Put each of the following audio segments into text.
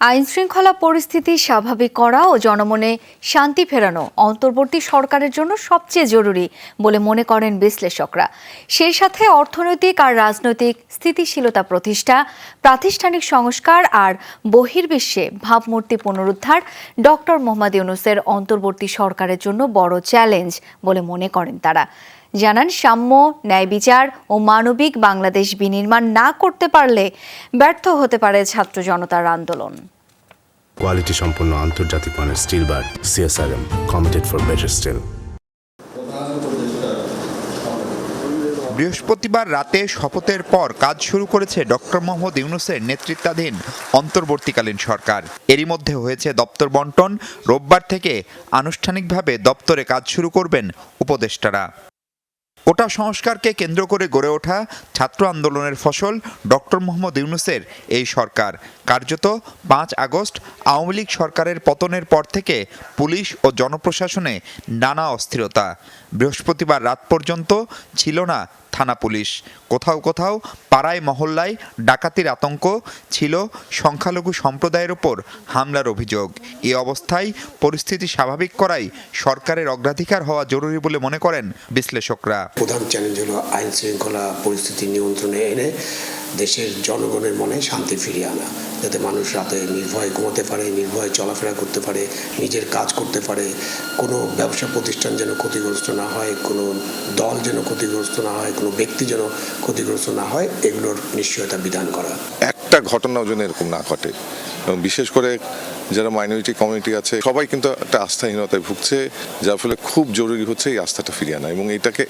আইন শৃঙ্খলা পরিস্থিতি স্বাভাবিক করা ও জনমনে শান্তি ফেরানো অন্তর্বর্তী সরকারের জন্য সবচেয়ে জরুরি বলে মনে করেন বিশ্লেষকরা। সেই সাথে অর্থনৈতিক আর রাজনৈতিক স্থিতিশীলতা প্রতিষ্ঠা, প্রাতিষ্ঠানিক সংস্কার আর বহির্বিশ্বে ভাবমূর্তি পুনরুদ্ধার ডক্টর মোহাম্মদ ইউনুসের অন্তর্বর্তী সরকারের জন্য বড় চ্যালেঞ্জ বলে মনে করেন তারা। জানান সাম্য ন্যায় বিচার ও মানবিক বাংলাদেশ বিনির্মাণ না করতে পারলে ব্যর্থ হতে পারে ছাত্র জনতার আন্দোলন। কোয়ালিটি সম্পন্ন আন্তর্জাতিক মানের steel bar CSRM committed for better steel বৃহস্পতিবার রাতে শপথের পর কাজ শুরু করেছে ডক্টর মোহাম্মদ ইউনুসের নেতৃত্বাধীন অন্তর্বর্তীকালীন সরকার। এরই মধ্যে হয়েছে দপ্তর বন্টন। রোববার থেকে আনুষ্ঠানিকভাবে দপ্তরে কাজ শুরু করবেন উপদেষ্টারা। ওটা সংস্কারকে কেন্দ্র করে গড়ে ওঠা ছাত্র আন্দোলনের ফসল ডক্টর মোহাম্মদ ইউনুসের এই সরকার। কার্যত পাঁচ আগস্ট আওয়ামী লীগ সরকারের পতনের পর থেকে পুলিশ ও জনপ্রশাসনে নানা অস্থিরতা। বৃহস্পতিবার রাত পর্যন্ত ছিল না থানা পুলিশ। কোথাও কোথাও পাড়ায়, মহল্লায় ডাকাতির আতঙ্ক ছিল সংখ্যালঘু সম্প্রদায়ের ওপর হামলার অভিযোগ। এ অবস্থায় পরিস্থিতি স্বাভাবিক করাই সরকারের অগ্রাধিকার হওয়া জরুরি বলে মনে করেন বিশ্লেষকরা। প্রধান চ্যালেঞ্জ হলো আইন শৃঙ্খলা পরিস্থিতি নিয়ন্ত্রণে এনে দেশের জনগণের মনে শান্তি ফিরিয়ে আনা, যাতে মানুষ রাতে নির্ভয়ে ঘুমাতে পারে, নির্ভয়ে চলাফেরা করতে পারে, নিজের কাজ করতে পারে। কোনো ব্যবসা প্রতিষ্ঠান যেন ক্ষতিগ্রস্ত না হয়, কোনো দল যেন ক্ষতিগ্রস্ত না হয়, কোনো ব্যক্তি যেন ক্ষতিগ্রস্ত না হয়, এগুলোর নিশ্চয়তা বিধান করা। একটা ঘটনাও যেন এরকম না ঘটে। এবং বিশেষ করে যারা মাইনরিটি কমিউনিটি আছে সবাই কিন্তু একটা আস্থাহীনতায় ভুগছে যার ফলে খুব জরুরি হচ্ছে এই আস্থাটা ফিরিয়ে আনা এবং এটাকে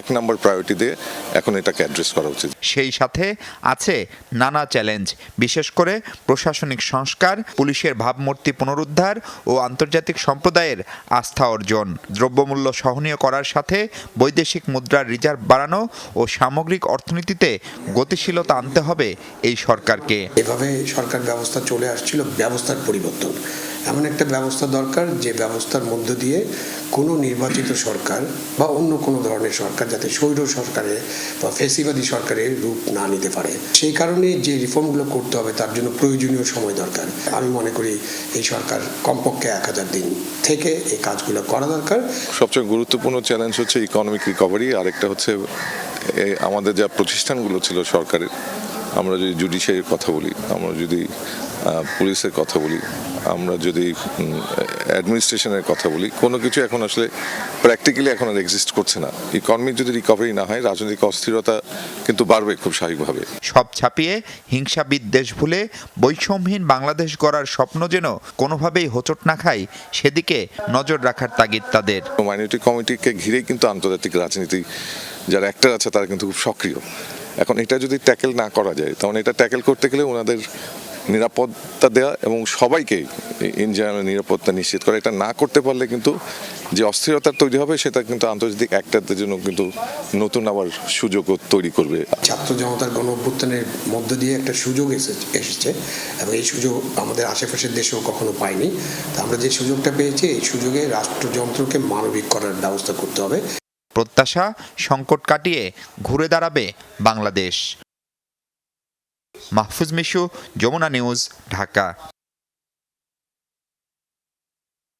এক নম্বর প্রায়োরিটি দিয়ে এখন এটাকে অ্যাড্রেস করা উচিত। সেই সাথে আছে নানা চ্যালেঞ্জ বিশেষ করে প্রশাসনিক সংস্কার পুলিশের ভাবমূর্তি পুনরুদ্ধার ও আন্তর্জাতিক সম্প্রদায়ের আস্থা অর্জন। দ্রব্যমূল্য সহনীয় করার সাথে বৈদেশিক মুদ্রার রিজার্ভ বাড়ানো ও সামগ্রিক অর্থনীতিতে গতিশীলতা আনতে হবে এই সরকারকে। এভাবে সরকার ব্যবস্থা চলে আসছিল ব্যবস্থার পরিবর্তন। এমন একটা ব্যবস্থা দরকার যে ব্যবস্থার মধ্য দিয়ে কোনো নির্বাচিত সরকার বা অন্য কোনো ধরনের সরকার যাতে স্বৈর সরকারের বা ফেসিবাদী সরকারের রূপ না নিতে পারে। সেই কারণে যে রিফর্মগুলো করতে হবে তার জন্য প্রয়োজনীয় সময় দরকার। আমি মনে করি এই সরকার কমপক্ষে এক হাজার দিন থেকে এই কাজগুলো করা দরকার। সবচেয়ে গুরুত্বপূর্ণ চ্যালেঞ্জ হচ্ছে ইকোনমিক রিকভারি আরেকটা হচ্ছে আমাদের যা প্রতিষ্ঠানগুলো ছিল সরকারের, আমরা যদি জুডিশিয়ারির কথা বলি, আমরা যদি পুলিশের কথা বলি আমরা যদি অ্যাডমিনিস্ট্রেশনের কথা বলি কোনো কিছু এখন আসলে প্র্যাকটিক্যালি এখন আর এক্সিস্ট করছে না। ইকোনমিক যদি রিকভারি না হয় রাজনৈতিক অস্থিরতা কিন্তু বাড়বে খুব স্বাভাবিকভাবে। সব ছাপিয়ে হিংসা বিদ্বেষ ভুলে বৈষম্যহীন বাংলাদেশ গড়ার স্বপ্ন যেন কোনোভাবেই হোঁচট না খায় সেদিকে নজর রাখার তাগিদ তাদের। মাইনরিটি কমিটিকে ঘিরেই কিন্তু আন্তর্জাতিক রাজনীতি যারা অ্যাক্টর আছে তারা কিন্তু খুব সক্রিয়। এখন এটা যদি ট্যাকেল না করা যায় তখন এটা ট্যাকেল করতে গেলে ওনাদের নিরাপত্তা দেওয়া এবং সবাইকে ইন জেনারেল নিরাপত্তা নিশ্চিত করা। এটা না করতে পারলে কিন্তু যে অস্থিরতা তৈরি হবে সেটা কিন্তু আন্তর্জাতিক অ্যাক্টারদের জন্য কিন্তু নতুন আবার সুযোগও তৈরি করবে। ছাত্র জনতার গণ অভ্যুত্থানের মধ্য দিয়ে একটা সুযোগ এসে- এসেছে এবং এই সুযোগ আমাদের আশেপাশের দেশেও কখনো পাইনি। তা আমরা যে সুযোগটা পেয়েছি এই সুযোগে রাষ্ট্রযন্ত্রকে মানবিক করার ব্যবস্থা করতে হবে। প্রত্যাশা সংকট কাটিয়ে ঘুরে দাঁড়াবে বাংলাদেশ। মাহফুজ মিশু যমুনা নিউজ ঢাকা।